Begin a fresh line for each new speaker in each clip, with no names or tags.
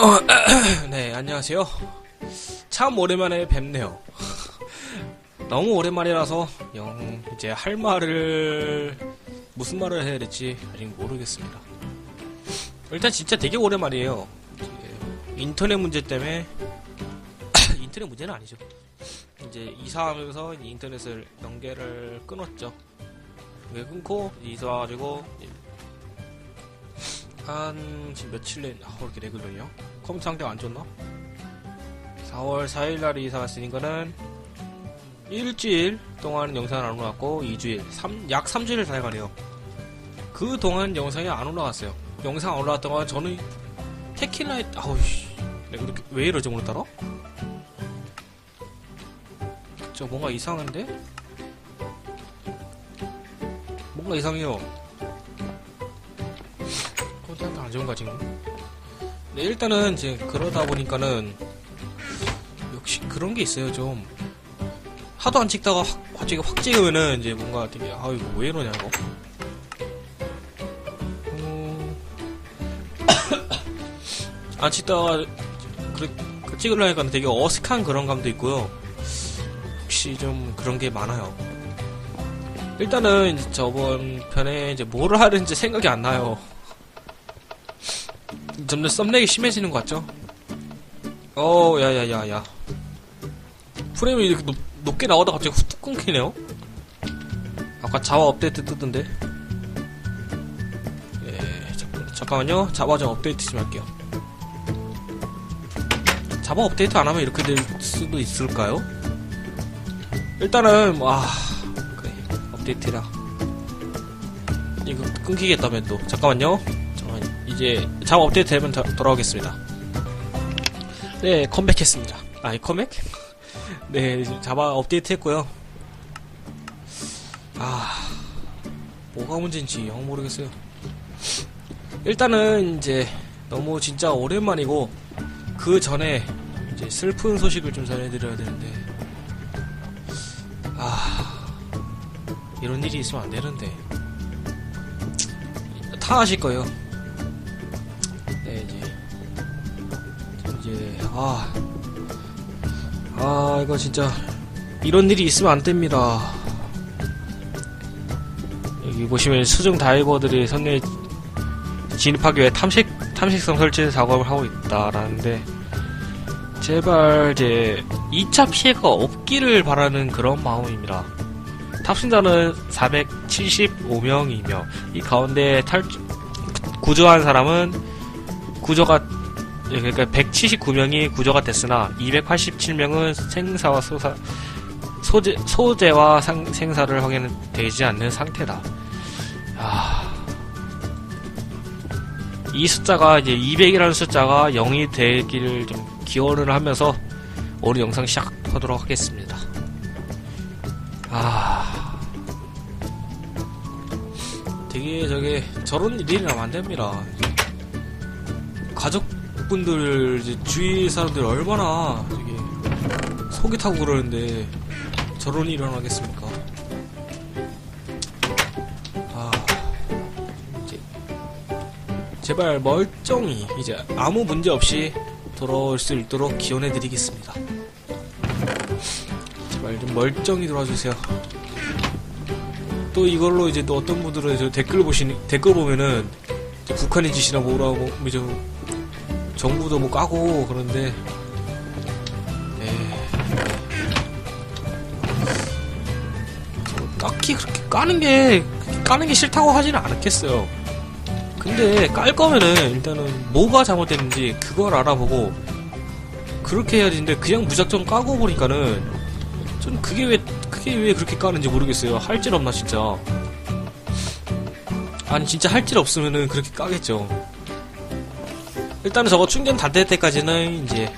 어, 네, 안녕하세요. 참 오랜만에 뵙네요. 너무 오랜만이라서 영 이제 할 말을 무슨 말을 해야 될지 아직 모르겠습니다. 일단 진짜 되게 오랜만이에요. 인터넷 문제 때문에 인터넷 문제는 아니죠. 이제 이사하면서 인터넷을 연결을 끊었죠. 끊고 이사 와가지고 한 지금 며칠 내 아, 왜 이렇게 걸려? 상태가 안 좋나? 4월 4일 날에 이사 갔으니까는 일주일 동안 영상을 안 올라갔고 2주일, 3, 약 3주일 다 해가네요. 그 동안 영상이 안 올라갔어요. 영상 안 올라갔던 건 저는 테킬라에 아우 씨, 내가 이렇게 왜 이러지 오늘따라? 저 뭔가 이상한데? 뭔가 이상해요. 컴퓨터가 안 좋은가 지금? 네 일단은 이제 그러다 보니까는 역시 그런 게 있어요 좀. 하도 안 찍다가 확, 갑자기 확 찍으면은 이제 뭔가 되게 아 이거 왜 이러냐 이거. 음... 안 찍다가 그래, 그 찍으려니까 되게 어색한 그런 감도 있고요. 혹시 좀 그런 게 많아요. 일단은 저번 편에 이제 뭐를 하는지 생각이 안 나요 점점 썸렉이 심해지는 것 같죠? 어, 야, 야, 야, 야. 프레임이 이렇게 높, 높게 나오다 갑자기 후뚝 끊기네요? 아까 자와 업데이트 뜨던데? 예, 잠, 잠깐만요. 자와 좀 업데이트 좀 할게요. 자바 업데이트 안 하면 이렇게 될 수도 있을까요? 일단은, 와, 그래. 업데이트라. 이거 끊기겠다면 또. 잠깐만요. 이제 자바 업데이트 되면 더- 돌아오겠습니다. 네, 컴백했습니다. 아니, 컴백? 네, 자바 업데이트 했고요. 아, 뭐가 문제인지 영 모르겠어요. 일단은 이제 너무 진짜 오랜만이고, 그 전에 이제 슬픈 소식을 좀 전해드려야 되는데, 아, 이런 일이 있으면 안 되는데. 다 아실 거예요. 이제 아, 아 이거 진짜 이런 일이 있으면 안 됩니다. 여기 보시면 수중 다이버들이 선내 진입하기 위해 탐색 탐색성 설치 작업을 하고 있다라는데 제발 이제 2차 피해가 없기를 바라는 그런 마음입니다. 탑승자는 475명이며 이 가운데 탈 구조한 사람은 구조가 예, 그러니까 179명이 구조가 됐으나 287명은 생사와 소사, 소재, 소재와 상- 생사를 확인되지 않는 상태다. 아, 이 숫자가 이제 200이라는 숫자가 0이 되기를 좀 기원을 하면서 오늘 영상 시작하도록 하겠습니다. 아, 되게 저게 저런 일이 나면 안 됩니다. 가족 분들 이제 주위 사람들 얼마나 되게 속이 타고 그러는데 저런 일이 일어나겠습니까? 아 이제 제발 멀쩡히 이제 아무 문제 없이 돌아올 수 있도록 기원해드리겠습니다. 제발 좀 멀쩡히 돌아주세요. 또 이걸로 이제 또 어떤 분들은 저 댓글 보시니 댓글 보면은 북한의 짓이나 뭐라고 이제 정부도 뭐 까고 그런데 예. 딱히 그렇게 까는 게 까는 게 싫다고 하지는 않았겠어요. 근데 깔 거면은 일단은 뭐가 잘못됐는지 그걸 알아보고 그렇게 해야 되는데 그냥 무작정 까고 보니까는 전 그게 왜 그게 왜 그렇게 까는지 모르겠어요. 할질 없나 진짜. 아니 진짜 할질 없으면은 그렇게 까겠죠. 일단은 저거 충전 다 될 때까지는 이제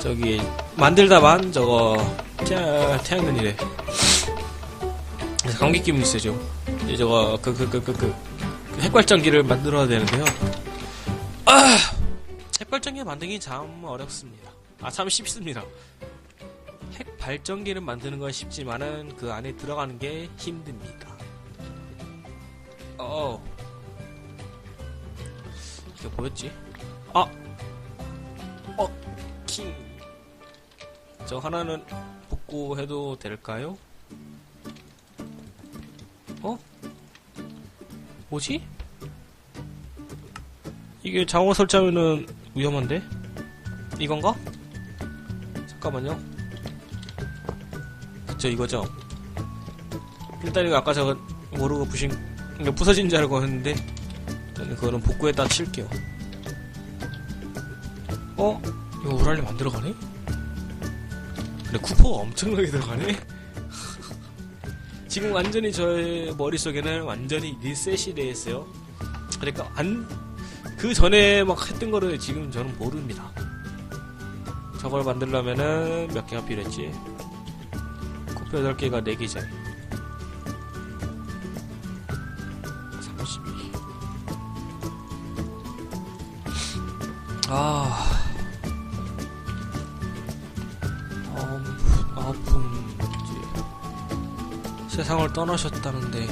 저기 만들다만 저거 태양 태양눈이래. 감기 기분이 있어요 이제 저거 그 그 그 그 그 핵발전기를 만들어야 되는데요. 아! 핵발전기 만들기 참 어렵습니다. 아 참 쉽습니다. 핵 발전기를 만드는 건 쉽지만은 그 안에 들어가는 게 힘듭니다. 어. 이게 뭐였지 아 킹. 저 하나는 복구해도 될까요? 어? 뭐지? 이게 장어 설치하면은 위험한데? 이건가? 잠깐만요. 그쵸, 이거죠? 일단 이거 아까 제가 모르고 부신, 부서진 줄 알고 했는데, 저는 그거는 복구에다 칠게요. 어? 이거 우랄리 만들어 가네? 근데 쿠퍼가 엄청나게 들어가네? 지금 완전히 저의 머릿속에는 완전히 리셋이 돼 있어요. 그러니까 안, 그 전에 막 했던 거를 지금 저는 모릅니다. 저걸 만들려면은 몇 개가 필요했지? 쿠퍼 8개가 4개잖아. 32. 아. 세상을 떠나셨다는데,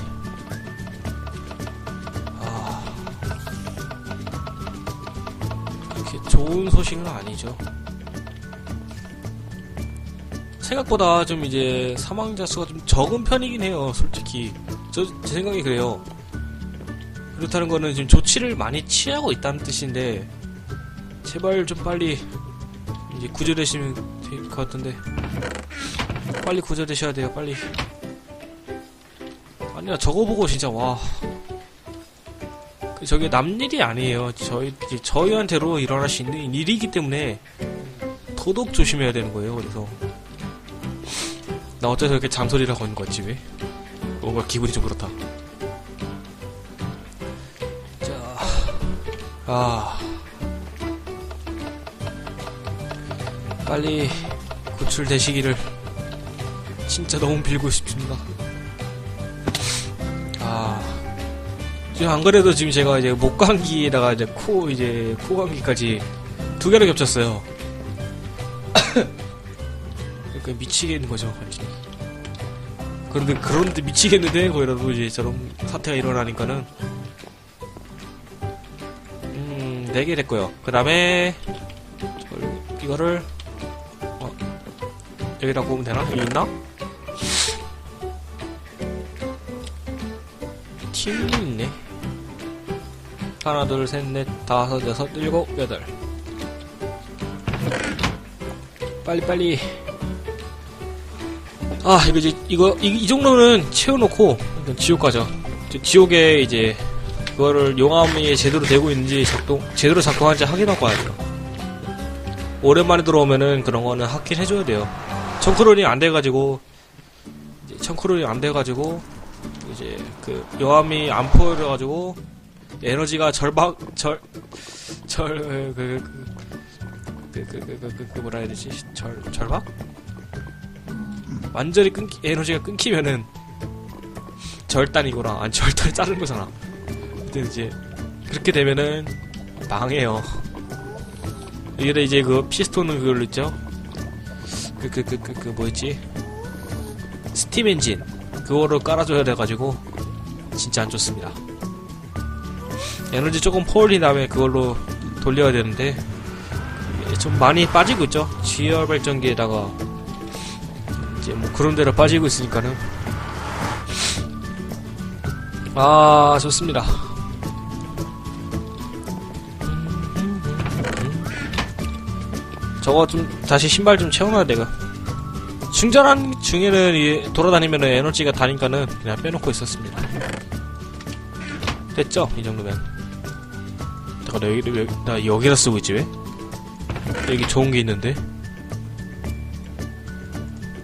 아, 그렇게 좋은 소식은 아니죠. 생각보다 좀 이제 사망자 수가 좀 적은 편이긴 해요, 솔직히. 저, 제 생각이 그래요. 그렇다는 거는 지금 조치를 많이 취하고 있다는 뜻인데, 제발 좀 빨리 이제 구조되시면 될 것 같은데 빨리 구조되셔야 돼요 빨리 아니야 저거 보고 진짜 와. 그 저게 남 일이 아니에요. 저희 저희한테로 일어날 수 있는 일이기 때문에 더더욱 조심해야 되는 거예요 그래서. 나 어째서 이렇게 잔소리를 거는 거지 왜? 뭔가 기분이 좀 그렇다. 자아. 빨리 구출되시기를 진짜 너무 빌고 싶습니다. 안 그래도 지금 제가 이제 목 감기에다가 이제 코 이제 코 감기까지 두 개를 겹쳤어요. 그러니까 미치겠는 거죠, 완전. 그런데 그런데 미치겠는데 거기라도 이제 저런 사태가 일어나니까는 음네 개 됐고요. 그 다음에 이거를 여기다 보면 되나? 여기 있나? 팀이 있네. 하나, 둘, 셋, 넷, 다섯, 여섯, 일곱, 여덟. 빨리, 빨리. 아, 이거 이제, 이거, 이, 이 정도는 채워놓고, 일단 지옥 가죠. 지옥에 이제, 그거를 용암이 제대로 되고 있는지 작동, 제대로 작동하는지 확인하고 와야 돼요. 오랜만에 들어오면은 그런 거는 확인해줘야 돼요. 청크롤이 안 돼가지고 청크롤이 안 돼가지고 이제 그 요함이 안 포여가지고 에너지가 절박 절절그그그그 그, 그, 그, 그, 뭐라 해야 되지 절 절박 완전히 끊기 에너지가 끊기면은 절단이구나 아니 절단을 자른 거잖아 근데 이제 그렇게 되면은 망해요 이게 이제 그 피스톤은 그걸로 있죠 그, 그, 그, 그, 그, 뭐였지? 스팀 엔진. 그거를 깔아줘야 돼가지고, 진짜 안 좋습니다. 에너지 조금 포올린 다음에 그걸로 돌려야 되는데, 좀 많이 빠지고 있죠? GR 발전기에다가, 이제 뭐 그런 데로 빠지고 있으니까는. 아, 좋습니다. 저거 좀 다시 신발 좀 채워놔야 내가 충전한 중에는 이 돌아다니면 에너지가 다니까는 그냥 빼놓고 있었습니다 됐죠? 이 정도면 나 여기, 여기, 나 여기다 쓰고 있지 왜? 여기 좋은 게 있는데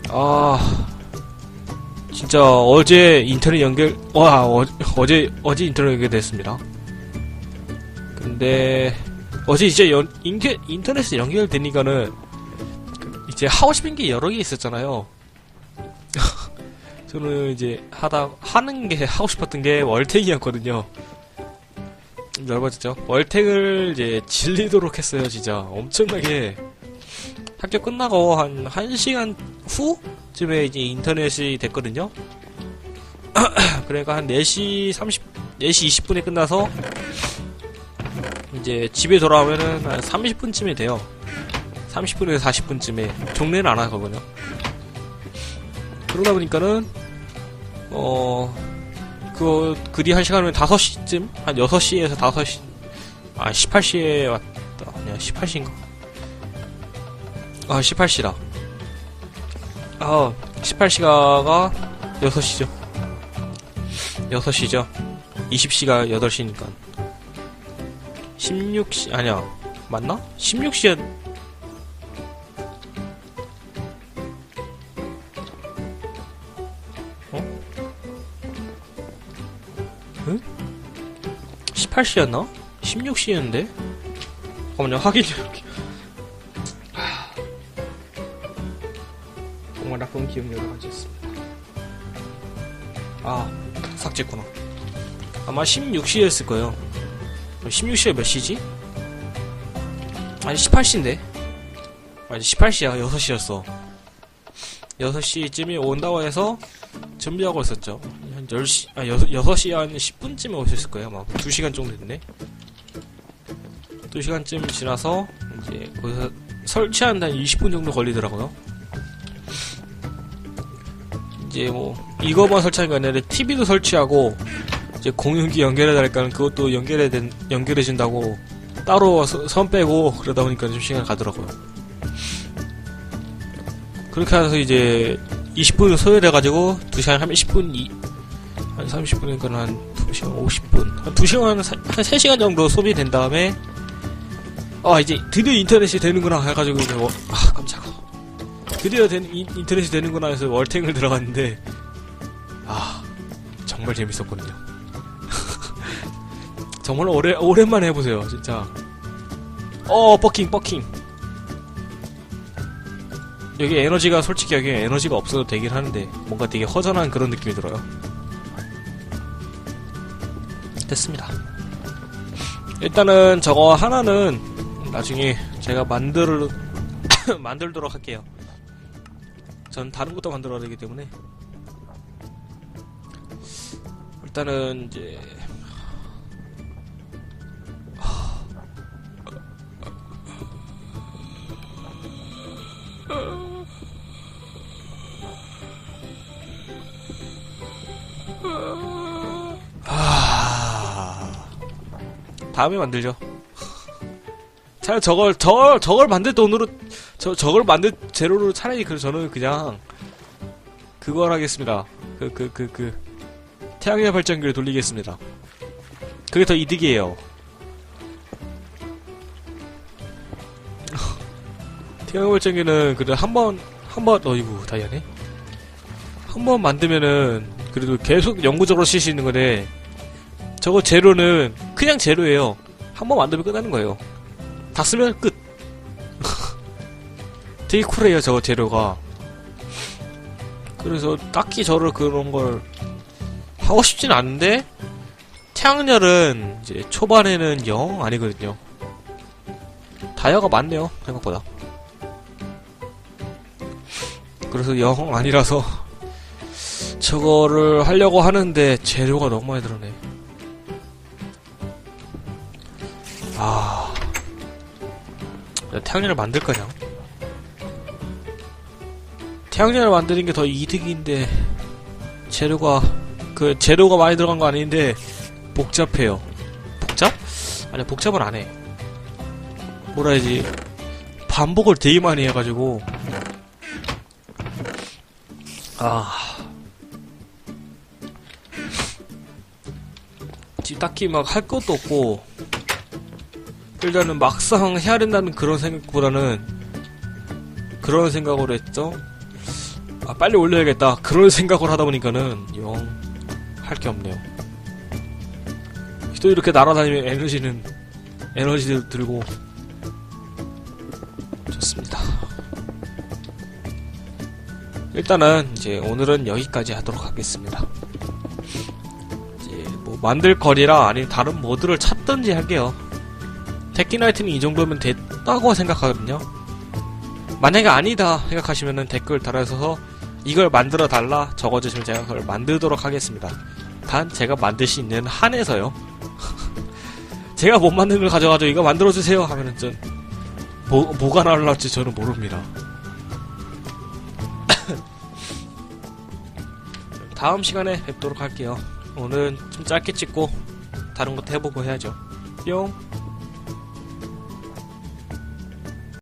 아 진짜 어제 인터넷 연결 와 어, 어제 어제 인터넷 연결됐습니다 근데 어제 이제 연, 인터, 인터넷에 연결되니까는 이제 하고 싶은 게 여러 개 있었잖아요. 저는 이제 하다 하는 게 하고 싶었던 게 월탱이었거든요. 열받았죠. 월탱을 이제 질리도록 했어요, 진짜 엄청나게 학교 끝나고 한 1시간 후쯤에 이제 인터넷이 됐거든요. 그러니까 한 4시 30, 4시 20분에 끝나서 이제 집에 돌아오면은 한 30분쯤이 돼요. 30분에서 40분쯤에 종례는 안 하거든요. 그러다 보니까는 어 그거 그뒤 한 시간이면 5시쯤? 한 6시에서 5시 아 18시에 왔다. 아니야 18시인가? 아 18시라. 아 18시가가 6시죠. 6시죠. 20시가 8시니까. 16시 아니야. 맞나? 16시에 18시였나? 16시였는데? 잠깐만요 확인 좀 하... 정말 나쁜 기억력을 가지고 있습니다. 아 삭제구나. 아마 16시였을 거예요. 16시가 몇 시지? 아니 18시인데. 아니 18시야. 6시였어. 6시쯤에 온다고 해서 준비하고 있었죠 한 10시 아 6, 6시 한 10분쯤에 오셨을 거예요 아마. 2시간 정도 됐네. 2시간쯤 지나서 이제 거기서 설치하는데 한 20분 정도 걸리더라고요. 이제 뭐 이거만 설치한 게 아니라 TV도 설치하고 이제 공용기 연결해 달라니까 그것도 연결해 된 연결해 준다고 따로 서- 선 빼고 그러다 보니까 좀 시간 가더라고요. 그렇게 해서 이제 20분 소요돼 가지고 2시간 하면 10분 이, 한 30분이니까 한 2시간 50분 한 2시간 한 3시간 정도 소비된 다음에 아 이제 드디어 인터넷이 되는구나 해가지고 이제 워- 아 깜짝아 드디어 된, 인, 인터넷이 되는구나 해서 월탱을 들어갔는데 아 정말 재밌었거든요. 정말 오래, 오랜만에 해보세요, 진짜. 어, 버킹, 버킹. 여기 에너지가 솔직히 여기 에너지가 없어도 되긴 하는데, 뭔가 되게 허전한 그런 느낌이 들어요. 됐습니다. 일단은 저거 하나는 나중에 제가 만들, 만들도록 할게요. 전 다른 것도 만들어야 되기 때문에. 일단은 이제 다음에 만들죠. 차라리 저걸 저 저걸 만들 돈으로 저 저걸 만들 재료로 차라리 그 저는 그냥 그걸 하겠습니다. 그 그 그그 태양의 발전기를 돌리겠습니다. 그게 더 이득이에요. 태양의 발전기는 그래도 한번 한번 어이구 다이아네. 한 번 만들면은 그래도 계속 영구적으로 쓸 수 있는 건데 저거 재료는 그냥 재료예요. 한 번 만들면 끝나는 거예요. 다 쓰면 끝. 되게 쿨해요 저거 재료가. 그래서 딱히 저를 그런 걸 하고 싶진 않은데 태양열은 이제 초반에는 영 아니거든요. 다이아가 많네요 생각보다. 그래서 영 아니라서 저거를 하려고 하는데 재료가 너무 많이 들어네. 태양열을 만들 거냐? 태양열을 만드는 게 더 이득인데 재료가 그 재료가 많이 들어간 거 아닌데 복잡해요. 복잡? 아니 복잡은 안 해. 뭐라 해야지 반복을 되게 많이 해가지고 아 지- 딱히 막 할 것도 없고 일단은 막상 해야 된다는 그런 생각보다는 그런 생각으로 했죠. 아 빨리 올려야겠다 그런 생각을 하다 보니까는 영 할 게 없네요. 또 이렇게 날아다니면 에너지는 에너지 들고 좋습니다. 일단은 이제 오늘은 여기까지 하도록 하겠습니다. 이제 뭐 만들 거리라 아니면 다른 모드를 찾든지 할게요. 테키나이트는 이 정도면 됐다고 생각하거든요. 만약에 아니다 생각하시면은 댓글 달아서 이걸 만들어 달라 적어주시면 제가 그걸 만들도록 하겠습니다. 단 제가 만들 수 있는 한에서요. 제가 못 만드는 걸 가져가지고 이거 만들어 주세요 하면은 좀 뭐, 뭐가 나올지 저는 모릅니다. 다음 시간에 뵙도록 할게요. 오늘은 좀 짧게 찍고 다른 것도 해보고 해야죠. 뿅.